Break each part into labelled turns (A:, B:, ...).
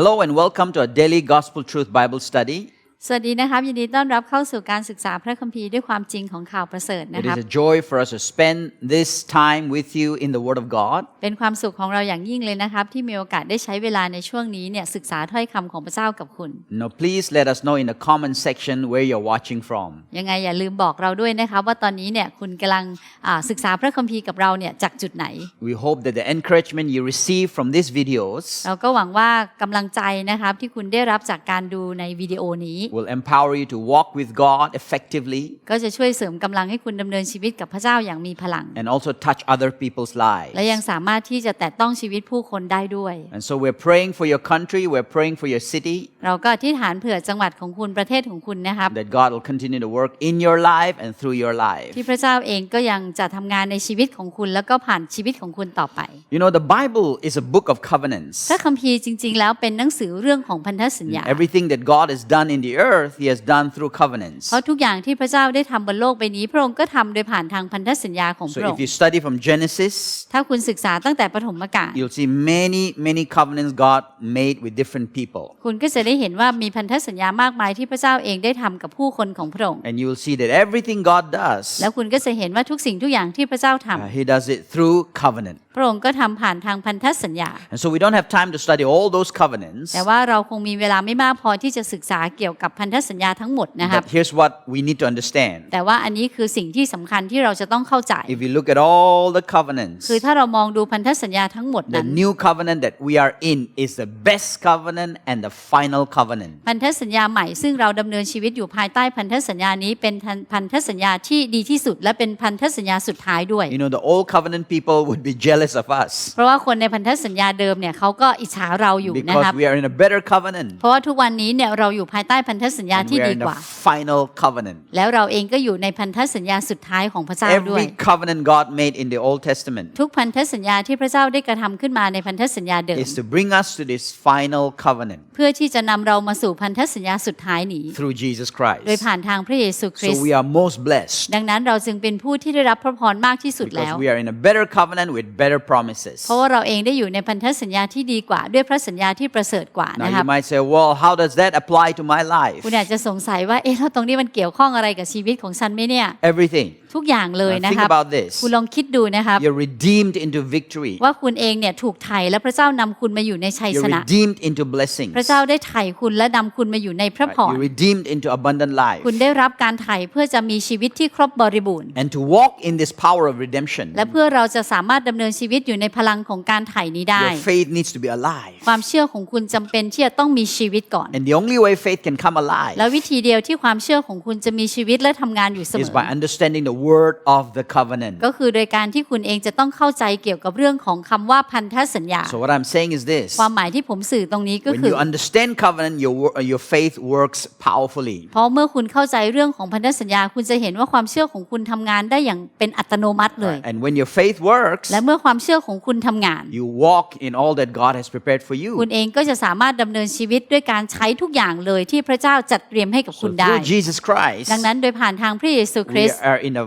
A: Hello and welcome to our daily Gospel Truth Bible study.
B: สวัสดีนะครับยินดีต้อนรับเข้าสู่การศึกษาพระคัมภีร์ด้วยความจริงของข่าวประเสริฐนะ
A: It
B: ค
A: is
B: รับ
A: a joy for us to spend this time with you in the Word of God.
B: เป็นความสุขของเราอย่างยิ่งเลยนะครับ ที่มีโอกาสได้ใช้เวลาในช่วงนี้เนี่ยศึกษาถ้อยคำของพระเจ้ากับคุณ
A: Now, please let us know in the comment section where you're watching from.
B: ยังไงอย่าลืมบอกเราด้วยนะครับ ว่าตอนนี้เนี่ยคุณกำลังอ่าศึกษาพระคัมภีร์กับเราเนี่ยจากจุดไหน
A: We hope that the encouragement you receive from these videos
B: เราก็หวังว่ากำลังใจนะครับที่คุณได้รับจากการดูในวิดีโอนี้
A: will empower you to walk with God effectively
B: ก็จะช่วยเสริมกำลังให้คุณดำเนินชีวิตกับพระเจ้าอย่างมีพลัง
A: and also touch other people's
B: และยัง
A: lives.
B: สามารถที่จะแตะต้องชีวิตผู้คนได้ด้วย
A: And so we're praying for your country, we're praying for your city,
B: เราก็อธิษฐานเผื่อจังหวัดของคุณประเทศของคุณนะครับ
A: that God will continue to work in your life and through your life.
B: ที่พระเจ้าเองก็ยังจะทำงานในชีวิตของคุณ แล้วก็ผ่านชีวิตของคุณต่อไป
A: You know, the Bible is a book of covenants.
B: พระคัมภีร์จริง ๆ แล้วเป็นหนังสือเรื่องของพันธสัญญา
A: Everything that God has done in the earth, He has done through covenants.
B: เพราะทุกอย่างที่พระเจ้าได้ทำบนโลกใบนี้ พระองค์ก็ทำโดยผ่านทางพันธสัญญาของพ
A: So
B: ระอง
A: if
B: ค์
A: you study from Genesis,
B: ถ้าคุณศึกษาตั้งแต่ปฐมกาล
A: you'll see many, many covenants God made with different people.
B: คุณก็จะได้เห็นว่ามีพันธสัญญามากมายที่พระเจ้าเองได้ทำกับผู้คนของพระองค์
A: And you will see that everything God does,
B: แล้วคุณก็จะเห็นว่าทุกสิ่งทุกอย่างที่พระเจ้าทำ
A: uh, He does it through covenant.
B: พระองค์ก็ทำผ่านทางพันธสัญญา
A: And so we don't have time to study all those covenants.
B: แต่ว่าเราคงมีเวลาไม่มากพอที่จะศึกษาเกี่ยวกับพันธสัญญาทั้งหมดนะครับ
A: But here's what we need to understand.
B: แต่ว่าอันนี้คือสิ่งที่สำคัญที่เราจะต้องเข้าใจ
A: If we look at all the covenants,
B: คือถ้าเรามองดูพันธสัญญาทั้งหมด
A: the
B: นั้น
A: new covenant that we are in is the best covenant and the final covenant.
B: พันธสัญญาใหม่ซึ่งเราดำเนินชีวิตอยู่ภายใต้พันธสัญญานี้เป็นพันธสัญญาที่ดีที่สุด และเป็นพันธสัญญาสุดท้ายด้วย
A: You know, the old covenant people would be jealous of us
B: เพราะว่าคนในพันธสัญญาเดิมเนี่ยเขาก็อิจฉาเราอยู่นะค
A: because
B: รับ
A: we are in a better covenant.
B: เพราะว่าทุกวันนี้เนี่ยเราอยู่ภายใต้พันธสัญญา
A: And
B: ที่
A: we are
B: ดี
A: in
B: ก
A: the
B: ว่า
A: final covenant.
B: แล้วเราเองก็อยู่ในพันธสัญญาสุดท้ายของพระเจ้าด้วย
A: Every covenant God made in the Old Testament
B: ทุกพันธสัญญาที่พระเจ้าได้กระทำขึ้นมาในพันธสัญญาเดิม
A: is to bring us to this final covenant
B: เพื่อที่จะนำเรามาสู่พันธสัญญาสุดท้ายนี้
A: through Jesus
B: โดย
A: Christ.
B: ผ่านทางพระเยซูคริส
A: So
B: ต์
A: we are most blessed
B: ดังนั้นเราจึงเป็นผู้ที่ได้รับพระพรมากที่สุดแล้ว
A: because we are in a better covenant with better promises.
B: เพราะว่าเราเองได้อยู่ในพันธสัญญาที่ดีกว่าด้วยพระสัญญาที่ประเสริฐกว่า
A: Now
B: นะครั
A: you
B: บ
A: might say, well, how does that apply to my life?
B: คุณอาจจะสงสัยว่าเอ๊ะแล้วตรงนี้มันเกี่ยวข้องอะไรกับชีวิตของฉันไหมเนี่ย
A: Everything.
B: ทุกอย่างเลย
A: Now
B: นะ
A: think
B: ครับ
A: about this.
B: คุณลองคิดดูนะครับ
A: You're redeemed into victory.
B: ว่าคุณเองเนี่ยถูกไถ่และพระเจ้านำคุณมาอยู่ในชัย
A: You're
B: ชนะ
A: redeemed into blessings.
B: พระเจ้าได้ไถ่คุณและนำคุณมาอยู่ในพระ
A: Right?
B: พร
A: You're redeemed into abundant life.
B: คุณได้รับการไถ่เพื่อจะมีชีวิตที่ครบบริบูรณ์
A: And to walk in this power of redemption,
B: และเพื่อเราจะสามารถดำเนินชีวิตอยู่ในพลังของการไถ่นี้ได้
A: your faith needs to be alive.
B: ความเชื่อของคุณจำเป็นที่จะต้องมีชีวิตก่อน
A: And the only way faith can come
B: แล้ว
A: alive
B: วิธีเดียวที่ความเชื่อของคุณจะมีชีวิตและทำงานอยู่เสม
A: is
B: อ
A: by understanding the word of the covenant.
B: ก็คือโดยการที่คุณเองจะต้องเข้าใจเกี่ยวกับเรื่องของคำว่าพันธสัญญา
A: So what I'm saying is this.
B: ความหมายที่ผมสื่อตรงนี้ก็
A: When
B: คือ
A: you understand covenant, your, wo- uh, your faith works powerfully.
B: เพราะเมื่อคุณเข้าใจเรื่องของพันธสัญญา คุณจะเห็นว่าความเชื่อของคุณทำงานได้อย่างเป็นอัตโนมัติเลย
A: And when your faith works,
B: และเมื่อความเชื่อของคุณทำงาน
A: you walk in all that God has prepared for
B: คุณ
A: you.
B: เองก็จะสามารถดำเนินชีวิตด้วยการใช้ทุกอย่างเลยที่พระเจ้าจัดเตรียมให้กับคุ
A: So
B: ณได้
A: through Jesus Christ,
B: ดังนั้นโดยผ่านทางพระเยซูคริ
A: we
B: สต์
A: are in a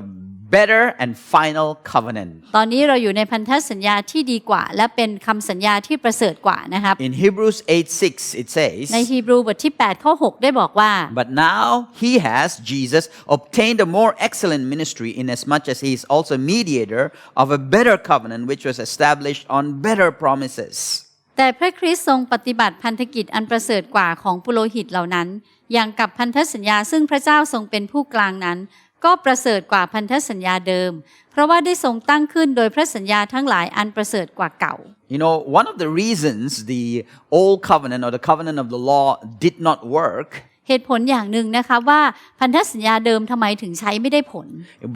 A: better and final covenant.
B: ตอนนี้เราอยู่ในพันธสัญญาที่ดีกว่า และเป็นคำสัญญาที่ประเสริฐกว่านะครับ
A: In Hebrews 8 6, it
B: ใน
A: says,
B: ฮีบรูบทที่ 8 ข้อ 6 ได้บอกว่า
A: But now he has, Jesus, obtained a more excellent ministry inasmuch as he is also mediator of a better covenant which was established on better promises.
B: แต่พระคริสต์ทรงปฏิบัติพันธกิจอันประเสริฐกว่าของปุโรหิตเหล่านั้น อย่างกับพันธสัญญาซึ่งพระเจ้าทรงเป็นผู้กลางนั้น ก็ประเสริฐกว่าพันธสัญญาเดิม เพราะว่าได้ทรงตั้งขึ้นโดยพระสัญญาทั้งหลายอันประเสริฐกว่าเก่า
A: You know, one of the reasons the old covenant or the covenant of the law did not work
B: เหตุผลอย่างหนึ่งนะคะว่าพันธสัญญาเดิมทำไมถึงใช้ไม่ได้ผล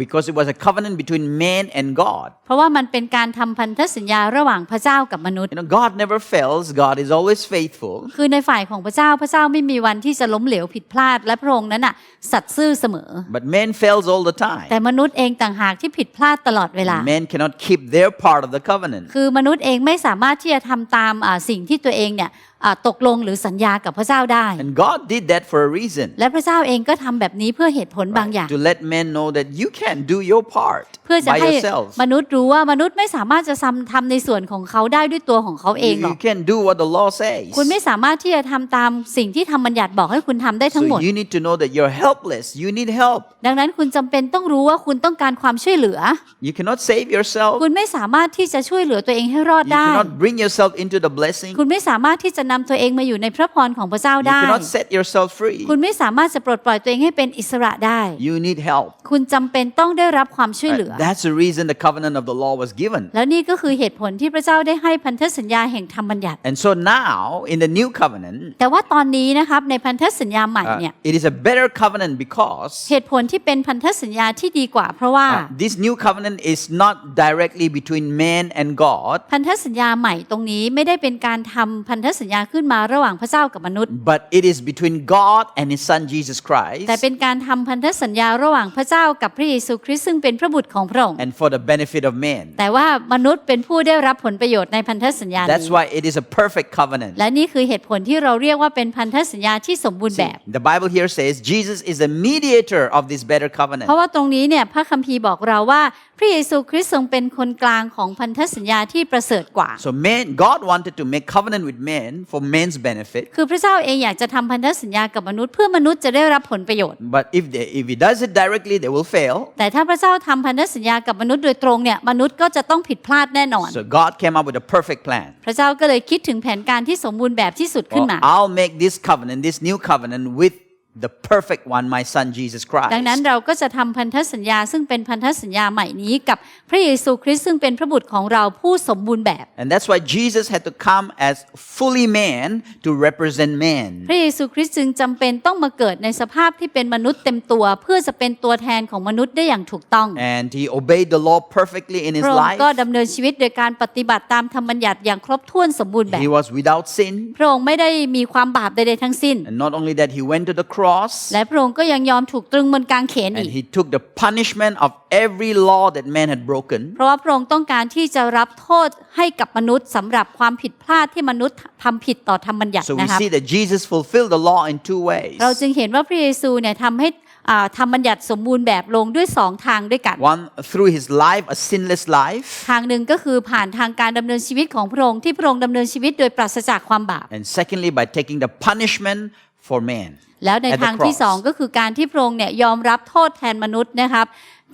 A: because it was a covenant between man and God.
B: เพราะว่ามันเป็นการทำพันธสัญญาระหว่างพระเจ้ากับมนุษย์
A: You know, God never fails, God is always faithful.
B: คือในฝ่ายของพระเจ้าพระเจ้าไม่มีวันที่จะล้มเหลวผิดพลาด และพระองค์นั้นน่ะสัตย์ซื่อเสมอ
A: But man fails all the time.
B: แต่มนุษย์เองต่างหากที่ผิดพลาดตลอดเวลา
A: Man cannot keep their part of the covenant.
B: คือมนุษย์เองไม่สามารถที่จะทำตามอ่าสิ่งที่ตัวเองเนี่ยอ่าตกลงหรือสัญญากับพระเจ้าได้
A: And God did that for a reason.
B: และพระเจ้าเองก็ทำแบบนี้เพื่อเหตุผลบางอย่าง
A: To let men know that you can't do your part
B: เพื่อจะ
A: by
B: ให้
A: yourself.
B: มนุษย์รู้ว่ามนุษย์ไม่สามารถจะทำทำในส่วนของเขาได้ด้วยตัวของเขาเอง
A: You,
B: หรอ
A: you
B: ก
A: can't do what the law says.
B: คุณไม่สามารถที่จะทำตามสิ่งที่ธรรมบัญญัติบอกให้คุณทำได้ทั้งหม
A: So
B: ด
A: you need to know that you're helpless. You need help.
B: ดังนั้นคุณจำเป็นต้องรู้ว่าคุณต้องการความช่วยเหลือ
A: You cannot save yourself.
B: คุณไม่สามารถที่จะช่วยเหลือตัวเองให้รอด
A: You
B: ได้
A: cannot bring yourself into the blessing.
B: คุณไม่สามารถที่จะนำตัวเองมาอยู่ในพระพรของพระเจ้า
A: You
B: ได้
A: cannot set yourself free.
B: คุณไม่สามารถจะปลดปล่อยตัวเองให้เป็นอิสระได้
A: You need help.
B: คุณจำเป็นต้องได้รับความช่วยเหลือ
A: Uh, That's the reason the covenant of the law was given.
B: แล้วนี่ก็คือเหตุผลที่พระเจ้าได้ให้พันธสัญญาแห่งธรรมบัญญัติ
A: And so now, in the new covenant,
B: แต่ว่าตอนนี้นะครับในพันธสัญญาใหม่
A: uh,
B: เนี่ย
A: it is a better covenant because
B: เหตุผลที่เป็นพันธสัญญาที่ดีกว่า เพราะว่า
A: uh, this new covenant is not directly between man and God,
B: พันธสัญญาใหม่ตรงนี้ไม่ได้เป็นการทำพันธสัญญาขึ้นมาระหว่างพระเจ้ากับมนุษย์
A: but it is between God and His Son Jesus Christ
B: แต่เป็นการทำพันธสัญญาระหว่างพระเจ้ากับพระเยซูคริสต์ซึ่งเป็นพระบุตรของพระองค์
A: and for the benefit of man.
B: แต่ว่ามนุษย์เป็นผู้ได้รับผลประโยชน์ในพันธสัญญา
A: That's
B: นี้
A: why it is a perfect covenant.
B: และนี่คือเหตุผลที่เราเรียกว่าเป็นพันธสัญญาที่สมบูรณ์แบบ
A: The Bible here says Jesus is the mediator of this better
B: เพ
A: covenant.
B: ราะว่าตรงนี้เนี่ยพระคัมภีร์บอกเราว่าพระเยซูคริสต์ทรงเป็นคนกลางของพันธสัญญาที่ประเสริฐกว่า
A: So man, God wanted to make covenant with man for man's benefit.
B: คือพระเจ้าเองอยากจะทำพันธสัญญากับมนุษย์เพื่อมนุษย์จะได้รับผลประโยชน์
A: But if they, if he does it directly, they will fail.
B: แต่ถ้าพระเจ้าทำพันธสัญญากับมนุษย์โดยตรงเนี่ยมนุษย์ก็จะต้องผิดพลาดแน่นอน
A: So God came up with a perfect plan.
B: พระเจ้าก็เลยคิดถึงแผนการที่สมบูรณ์แบบที่สุดขึ้น
A: Well,
B: มา
A: I'll make this covenant, this new covenant, with the perfect one, my son Jesus
B: ดังนั้น
A: Christ.
B: เราก็จะทำพันธสัญญา ซึ่งเป็นพันธสัญญาใหม่นี้กับพระเยซูคริสต์ซึ่งเป็นพระบุตรของเราผู้สมบูรณ์แบบ
A: And that's why Jesus had to come as fully man to represent man.
B: พระเยซูคริสต์จึงจำเป็นต้องมาเกิดในสภาพที่เป็นมนุษย์เต็มตัว เพื่อจะเป็นตัวแทนของมนุษย์ได้อย่างถูกต้อง
A: And he obeyed the law perfectly in
B: พ
A: his
B: ระองค์
A: life.
B: ก็ดำเนินชีวิตโดยการปฏิบัติตามธรรมบัญญัติอย่างครบถ้วนสมบูรณ์แบบ
A: He was without sin.
B: พระองค์ไม่ได้มีความบาปใดๆทั้งสิ้น
A: And not only that, he went to the cross
B: และพระองค์ก็ยังยอมถูกตรึงบนกางเขน
A: and
B: อีก
A: he took the punishment of every law that man had broken.
B: เพราะว่าพระองค์ต้องการที่จะรับโทษให้กับมนุษย์สำหรับความผิดพลาดที่มนุษย์ทำผิดต่อธรรมบัญญัติ
A: So we
B: นะครับ
A: see that Jesus fulfilled the law in two ways.
B: เราจึงเห็นว่าพระเยซูเนี่ยทำให้อ่าธรรมบัญญัติสมบูรณ์แบบลงด้วยสองทางด้วยกัน
A: One, through his life, a sinless life.
B: ทางหนึ่งก็คือผ่านทางการดำเนินชีวิตของพระองค์ที่พระองค์ดำเนินชีวิตโดยปราศจากความบาป
A: And secondly, by taking the punishment for man.
B: แล้วใน
A: at the
B: ทางที่
A: cross.
B: สองก็คือการที่พระองค์เนี่ยยอมรับโทษแทนมนุษย์นะครับ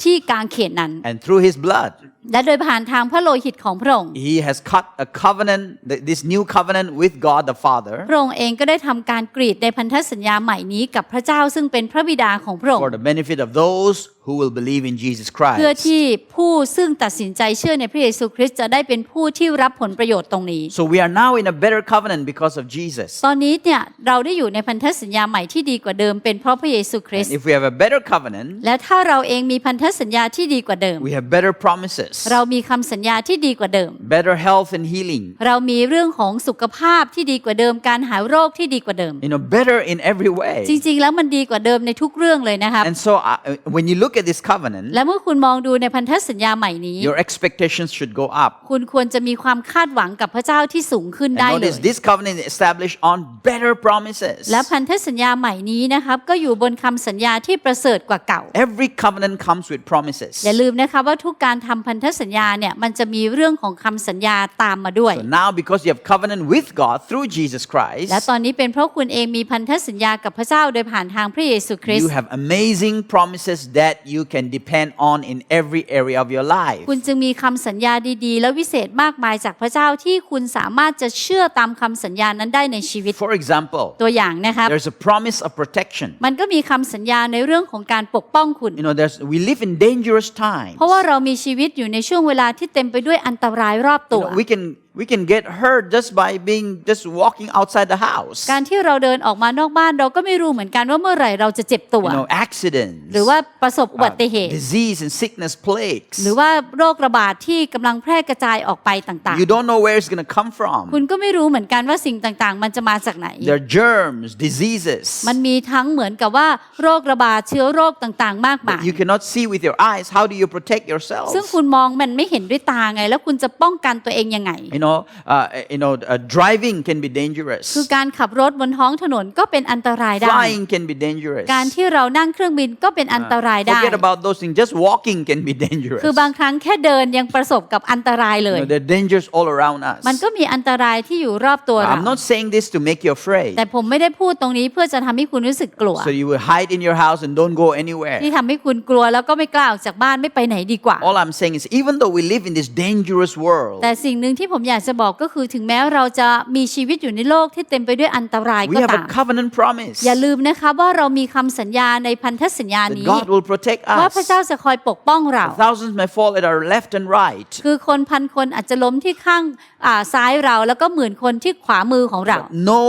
B: ที่กางเขนนั้น
A: And through his blood,
B: และโดยผ่านทางพระโลหิตของพระองค์
A: he has cut a covenant, th- this new covenant with God the Father
B: พระองค์เองก็ได้ทำการกรีดในพันธสัญญาใหม่นี้กับพระเจ้าซึ่งเป็นพระบิดาของพระองค์
A: for the benefit of those who will believe in Jesus
B: เพื่อ
A: Christ.
B: ที่ผู้ซึ่งตัดสินใจเชื่อในพระเยซูคริสต์จะได้เป็นผู้ที่รับผลประโยชน์ตรงนี้
A: So we are now in a better covenant because of Jesus.
B: ตอนนี้เนี่ยเราได้อยู่ในพันธสัญญาใหม่ที่ดีกว่าเดิม เป็นเพราะพระเยซูคริส
A: And
B: ต์
A: if we have a better covenant,
B: และถ้าเราเองมีพันธสัญญาที่ดีกว่าเดิม
A: we have better promises,
B: เรามีคำสัญญาที่ดีกว่าเดิม
A: better health and healing.
B: เรามีเรื่องของสุขภาพที่ดีกว่าเดิม การหายโรคที่ดีกว่าเดิม
A: You know, better in every way.
B: จริงๆ แล้วมันดีกว่าเดิมในทุกเรื่องเลยนะครับ
A: And so uh, when you look at this covenant,
B: และเมื่อคุณมองดูในพันธสัญญาใหม่นี้
A: your expectations should go up.
B: คุณควรจะมีความคาดหวังกับพระเจ้าที่สูงขึ้น
A: And
B: ได้เลย
A: notice this covenant is established on better promises.
B: และพันธสัญญาใหม่นี้นะครับก็อยู่บนคำสัญญาที่ประเสริฐกว่าเก่า
A: Every covenant comes with promises.
B: อย่าลืมนะคะว่าทุกการทำพันธสัญญาเนี่ยมันจะมีเรื่องของคำสัญญาตามมาด้วย
A: So now, because you have covenant with God through Jesus Christ,
B: และตอนนี้เป็นเพราะคุณเองมีพันธสัญญากับพระเจ้าโดยผ่านทางพระเยซูคริส
A: you
B: ต์
A: have amazing promises that you can depend on in every area of your life.
B: คุณจึงมีคำสัญญาดีๆ และวิเศษมากมายจากพระเจ้าที่คุณสามารถจะเชื่อตามคำสัญญานั้นได้ในชีวิต
A: For example,
B: ตัวอย่างนะครับ
A: there's a promise of protection.
B: มันก็มีคำสัญญาในเรื่องของการปกป้องคุณ
A: You know, there's we live in dangerous times.
B: เพราะว่าเรามีชีวิตอยู่ในช่วงเวลาที่เต็มไปด้วยอันตรายรอบ
A: You
B: ตัว
A: know, we can we can get hurt just by being just walking outside the house.
B: การที่เราเดินออกมานอกบ้านเราก็ไม่รู้เหมือนกันว่าเมื่อไหร่เราจะเจ็บตัว
A: You know, accidents,
B: หรือว่าประสบอุบั
A: uh,
B: ติเหตุ
A: disease and sickness plagues.
B: หรือว่าโรคระบาดที่กำลังแพร่กระจายออกไปต่าง
A: You don't know where it's going to come
B: ๆ
A: from.
B: คุณก็ไม่รู้เหมือนกันว่าสิ่งต่างๆ มันจะมาจากไหน
A: There are germs, diseases.
B: มันมีทั้งเหมือนกับว่าโรคระบาดเชื้อโรคต่างๆ มากมาย
A: You cannot see with your eyes. How do you protect yourself?
B: ซึ่งคุณมองมันไม่เห็นด้วยตาไง แล้วคุณจะป้องกันตัวเองยังไง
A: You know, uh, you know, uh, driving can be dangerous.
B: คือการขับรถบนท้องถนนก็เป็นอันตรายได้
A: Flying can be dangerous.
B: การที่เรานั่งเครื่องบินก็เป็นอันตรายได้
A: Forget about those things. Just walking can be dangerous.
B: คือบางครั้งแค่เดินยังประสบกับอันตรายเล
A: You
B: ย
A: know, there are dangers all around us.
B: มันก็มีอันตรายที่อยู่รอบตัวเรา
A: I'm not saying this to make you afraid.
B: แต่ผมไม่ได้พูดตรงนี้เพื่อจะทำให้คุณรู้สึกกลัว
A: So you will hide in your house and don't go anywhere.
B: ที่ทำให้คุณกลัวแล้วก็ไม่กล้าออกจากบ้านไม่ไปไหนดีกว่า
A: All I'm saying is, even though we live in this dangerous world,
B: แต่สิ่งหนึ่งที่ผมอยากจะบอกก็คือถึงแม้เราจะมีชีวิตอยู่ในโลกที่เต็มไปด้วยอันตราย
A: we
B: ก็
A: have
B: ตาม
A: a covenant promise
B: อย่าลืมนะคะว่าเรามีคำสัญญาในพันธสัญญา
A: that
B: นี้
A: God will protect
B: ว่าพระ
A: us.
B: เจ้าจะคอยปกป้องเรา
A: Thousands may fall at our left and right,
B: คือคนพันคนอาจจะล้มที่ข้างอ่าซ้ายเราแล้วก็หมื่นคนที่ขวามือของเรา
A: but no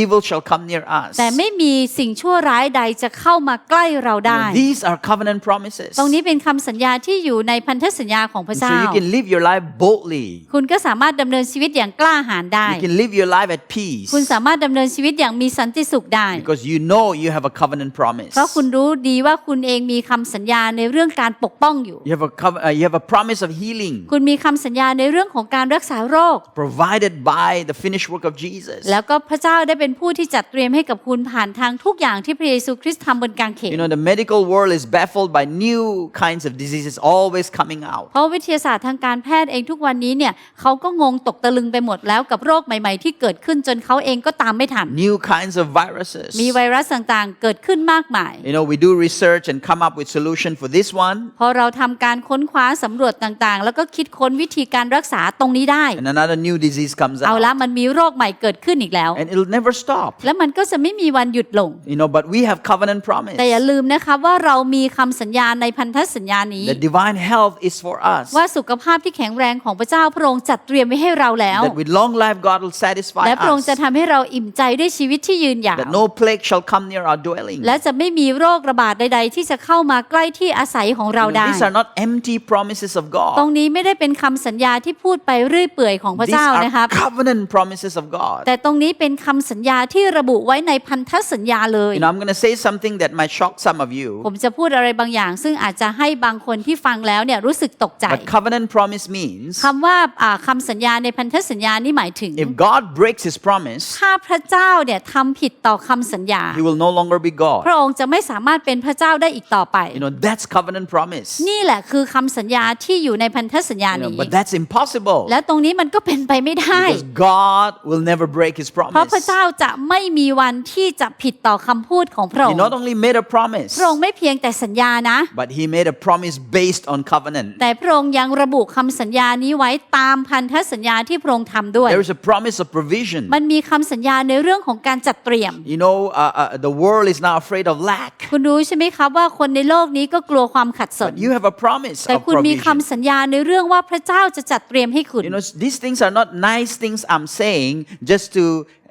A: evil shall come near us.
B: แต่ไม่มีสิ่งชั่วร้ายใดจะเข้ามาใกล้เราได้
A: These are covenant promises.
B: ตรงนี้เป็นคำสัญญาที่อยู่ในพันธสัญญาของพระ
A: So
B: เจ้า
A: you can live your life boldly.
B: คุณก็สามารถดำเนินชีวิตอย่างกล้าหาญได้
A: You can live your life at peace
B: คุณสามารถดำเนินชีวิตอย่างมีสันติสุขได้
A: because you know you have a covenant promise.
B: เพราะคุณรู้ดีว่าคุณเองมีคำสัญญาในเรื่องการปกป้องอยู่
A: You have a cov- uh, you have a promise of healing
B: คุณมีคำสัญญาในเรื่องของการรักษาโรค
A: provided by the finished work of Jesus.
B: แล้วก็พระเจ้าได้เป็นผู้ที่จัดเตรียมให้กับคุณผ่านทางทุกอย่างที่พระเยซูคริสต์ทำบนกางเขน
A: You know, the medical world is baffled by new kinds of diseases always coming out.
B: เพราะวิทยาศาสตร์ทางการแพทย์เองทุกวันนี้เนี่ยเขาก็งงตกตะลึงไปหมดแล้วกับโรคใหม่ ๆ ที่เกิดขึ้นจนเขาเองก็ตามไม่ทัน
A: New kinds of viruses.
B: มีไวรัสต่างๆ เกิดขึ้นมากมาย
A: You know, we do research and come up with solution for this one,
B: พอเราทำการค้นคว้าสำรวจต่างๆ แล้วก็คิดค้นวิธีการรักษาตรงนี้ได้
A: and another new disease comes
B: เอาละ
A: out,
B: มันมีโรคใหม่เกิดขึ้นอีกแล้ว
A: and it'll never stop.
B: และมันก็จะไม่มีวันหยุดลง
A: You know, but we have covenant promise.
B: แต่อย่าลืมนะคะว่าเรามีคำสัญญาในพันธสัญญานี้
A: The divine health is for us.
B: ว่าสุขภาพที่แข็งแรงของพระเจ้าพระองค์จัดเตรียมไว้ให้เราแล้ว
A: That with long life God will satisfy
B: และพระองค์
A: us.
B: จะทำให้เราอิ่มใจด้วยชีวิตที่ยืนยาว
A: That no plague shall come near our dwelling.
B: และจะไม่มีโรคระบาดใด ๆ ที่จะเข้ามาใกล้ที่อาศัยของเรา
A: You know,
B: ได้
A: these are not empty promises of
B: ตรง
A: God.
B: นี้ไม่ได้เป็นคำสัญญาที่พูดไปเรื่อยเปื่อยของพระ
A: These
B: เจ้า
A: are
B: นะครับ
A: covenant promises of God.
B: แต่ตรงนี้เป็นคำสัญญาที่ระบุไว้ในพันธสัญญาเลย
A: You know, I'm going to say something that might shock some of you.
B: ผมจะพูดอะไรบางอย่าง ซึ่งอาจจะให้บางคนที่ฟังแล้วเนี่ยรู้สึกตกใจ
A: But covenant promise means
B: คำว่าอ่าคำสัญญาในพันธสัญญานี่หมายถึง
A: if God breaks his promise,
B: ถ้าพระเจ้าเนี่ยทำผิดต่อคำสัญญา
A: he will no longer be
B: พ
A: God.
B: ระองค์จะไม่สามารถเป็นพระเจ้าได้อีกต่อไป
A: You know, that's covenant promise.
B: นี่แหละคือคำสัญญาที่อยู่ในพันธสัญญา
A: You know,
B: นี้
A: but that's impossible
B: แล้วตรงนี้มันก็เป็นไปไม่ได้
A: because God will never break his
B: เพราะพระ
A: promise.
B: เจ้าจะไม่มีวันที่จะผิดต่อคำพูดของพระอ
A: He
B: งค์
A: not only made a promise,
B: พระองค์ไม่เพียงแต่สัญญานะ
A: but he made a promise based on covenant.
B: แต่พระองค์ยังระบุคำสัญญานี้ไว้ตามพันธสัญญาที่พระองค์ทำด้วย
A: There is a promise of provision.
B: มันมีคำสัญญาในเรื่องของการจัดเตรียม
A: You know, uh, uh, the world is now afraid of lack.
B: คุณรู้ใช่ไหมครับว่าคนในโลกนี้ก็กลัวความขัดสน
A: But you have a promise
B: แต่
A: of
B: คุณมี
A: provision.
B: คำสัญญาในเรื่องว่าพระเจ้าจะจัดเตรียมให้คุณ
A: You know, these things are not nice things I'm saying just to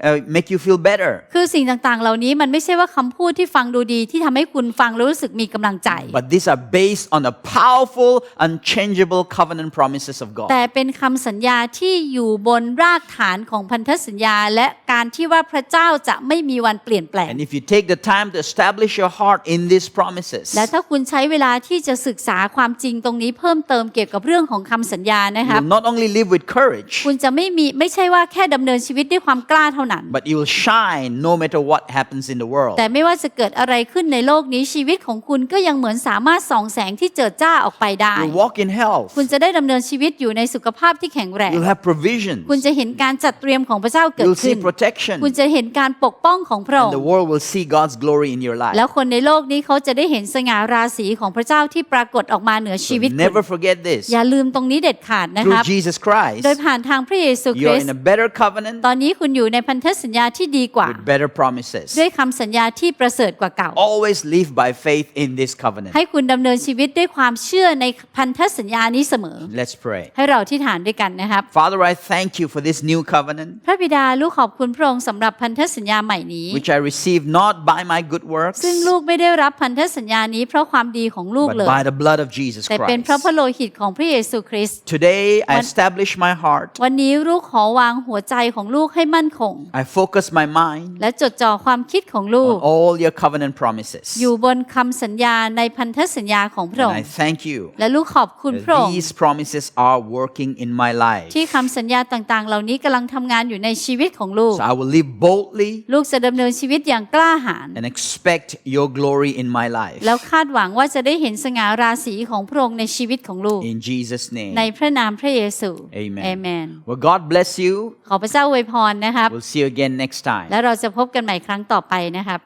A: uh, make you feel better.
B: คือสิ่งต่างๆ เหล่านี้มันไม่ใช่ว่าคำพูดที่ฟังดูดีที่ทำให้คุณฟังแล้วรู้สึกมีกำลังใจ
A: But these are based on the powerful, unchangeable covenant promises of God.
B: แต่เป็นคำสัญญาที่อยู่บนรากฐานของพันธสัญญา และการที่ว่าพระเจ้าจะไม่มีวันเปลี่ยนแปลง
A: And if you take the time to establish your heart in these promises,
B: และถ้าคุณใช้เวลาที่จะศึกษาความจริงตรงนี้เพิ่มเติมเกี่ยวกับเรื่องของคำสัญญานะ
A: you
B: ครับ
A: will not only live with courage,
B: คุณจะไม่มีไม่ใช่ว่าแค่ดำเนินชีวิตด้วยความกล้าเท่านั้น
A: but you will shine no matter what happens in the world.
B: แต่ไม่ว่าจะเกิดอะไรขึ้นในโลกนี้ชีวิตของคุณก็ยังเหมือนสามารถส่องแสงที่เจิดจ้าออกไปได้
A: You'll walk in health.
B: คุณจะได้ดำเนินชีวิตอยู่ในสุขภาพที่แข็งแรง
A: You'll have provisions.
B: คุณจะเห็นการจัดเตรียมของพระเจ้าเกิด
A: You'll
B: ขึ้
A: see
B: น
A: protection.
B: คุณจะเห็นการปกป้องของพระอง
A: And
B: ค์
A: the world will see God's glory in your life.
B: แล้วคนในโลกนี้เขาจะได้เห็นสง่าราศีของพระเจ้าที่ปรากฏออกมาเหนือชีวิต
A: So
B: คุณ
A: never forget this.
B: อย่าลืมตรงนี้เด็ดขาดนะค
A: Through
B: รับ
A: Jesus Christ,
B: โดยผ่านทางพระเยซูค
A: you
B: ริ
A: are
B: ส
A: in
B: ต์
A: a better covenant
B: ตอนนี้คุณอยู่ในพันธสัญญาที่ดีกว่า
A: with better promises.
B: ด้วยคำสัญญาที่ประเสริฐกว่าเก่า
A: Always live by faith in this covenant.
B: ให้คุณดำเนินชีวิตด้วยความเชื่อในพันธสัญญานี้เสมอ
A: Let's pray.
B: ให้เราที่ฐานด้วยกันนะครับ
A: Father, I thank you for this new covenant,
B: พระบิดาลูกขอบคุณพระองค์สำหรับพันธสัญญาใหม่นี้
A: which I received not by my good works,
B: ซึ่งลูกไม่ได้รับพันธสัญญานี้เพราะความดีของลูก
A: but
B: เลย
A: by the blood of Jesus
B: แต่เป็นเพราะ
A: Christ.
B: พระโลหิตของพระเยซูคริสต์
A: Today, I
B: One-
A: establish my heart
B: วันนี้ลูกขอวางหัวใจของลูกให้มั่นคง
A: I focus my mind
B: และจดจ่อความคิดของลู
A: on
B: ก
A: all your covenant promises.
B: อยู่บนคำสัญญาในพันธสัญญาของพระอง
A: And I
B: ค์
A: thank you
B: และลูกขอบคุณ
A: that
B: พระองค์
A: these promises are working in my life.
B: ที่คำสัญญาต่างๆ เหล่านี้กำลังทำงานอยู่ในชีวิตของลูก
A: So I will live boldly
B: ลูกจะดำเนินชีวิตอย่างกล้าหาญ
A: and expect your glory in my life.
B: แล้วคาดหวังว่าจะได้เห็นสง่าราศีของพระองค์ในชีวิตของลูก
A: In Jesus'
B: ใน
A: name.
B: พระนามพระเยซู
A: Amen.
B: เอเมน
A: Well, God bless you.
B: ขอพระเจ้าอวยพรนะครับ
A: We'll see you again next
B: แล้
A: time.
B: วเราจะพบกันใหม่ครั้งต่อไปนะครับ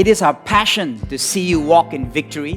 A: It is our passion to see you walk in victory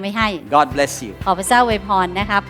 B: ไว้ให้
A: God bless you.
B: ขอพระเจ้าอวยพรนะครับ